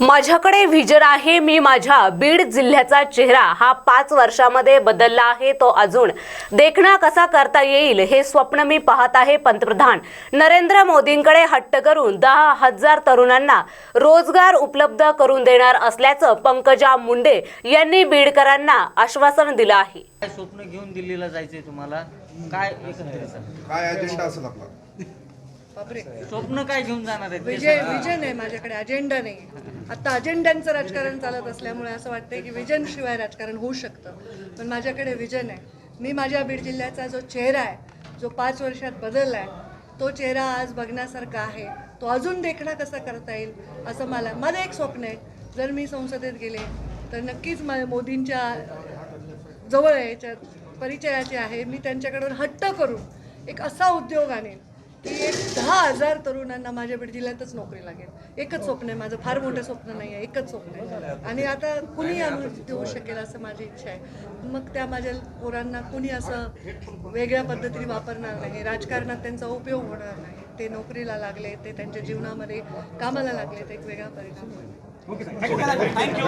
माझ्याकडे व्हिजन आहे मी माझ्या बीड जिल्ह्याचा चेहरा हा पाच वर्षामध्ये बदलला आहे तो अजून देखणा कसा करता येईल हे स्वप्न मी पाहत आहे पंतप्रधान. नरेंद्र मोदींकडे हट्ट करून दहा हजार तरुणांना रोजगार उपलब्ध करून देणार असल्याचं पंकजा मुंडे यांनी बीडकरांना आश्वासन दिलं आहे. काय स्वप्न घेऊन दिल्लीला जायचंय तुम्हाला? काय. काय अजेंडा असेल आपला? स्वप्न काय घेऊन जाणार आहे विजय. विजन आहे माझ्याकडे अजेंडा नाही. आता अजेंड्यांचं राजकारण चालत असल्यामुळे असं वाटतंय की विजन शिवाय राजकारण होऊ शकतं. पण माझ्याकडे विजन आहे. मी माझ्या बीड जिल्ह्याचा जो चेहरा आहे जो पाच वर्षात बदलला आहे तो चेहरा आज बघण्यासारखा आहे. तो अजून देखणा कसा करता येईल असं मला माझं एक स्वप्न आहे. जर मी संसदेत गेले तर नक्कीच मा मोदींच्या जवळ आहे याच्यात परिचयाचे आहे. मी त्यांच्याकडून हट्ट करून एक असा उद्योग आणेन. की एक दहा हजार तरुणांना माझ्या बीड जिल्ह्यातच नोकरी लागेल. एकच स्वप्न आहे माझं. फार मोठं स्वप्न नाही आहे. एकच स्वप्न आहे. आणि आता कुणी आणून देऊ शकेल असं माझी इच्छा आहे. मग त्या माझ्या पोरांना कुणी असं वेगळ्या पद्धतीने वापरणार नाही. राजकारणात त्यांचा उपयोग होणार नाही. ते नोकरीला लागले ते त्यांच्या जीवनामध्ये कामाला लागले तर एक वेगळा परिणाम होईल. थँक्यू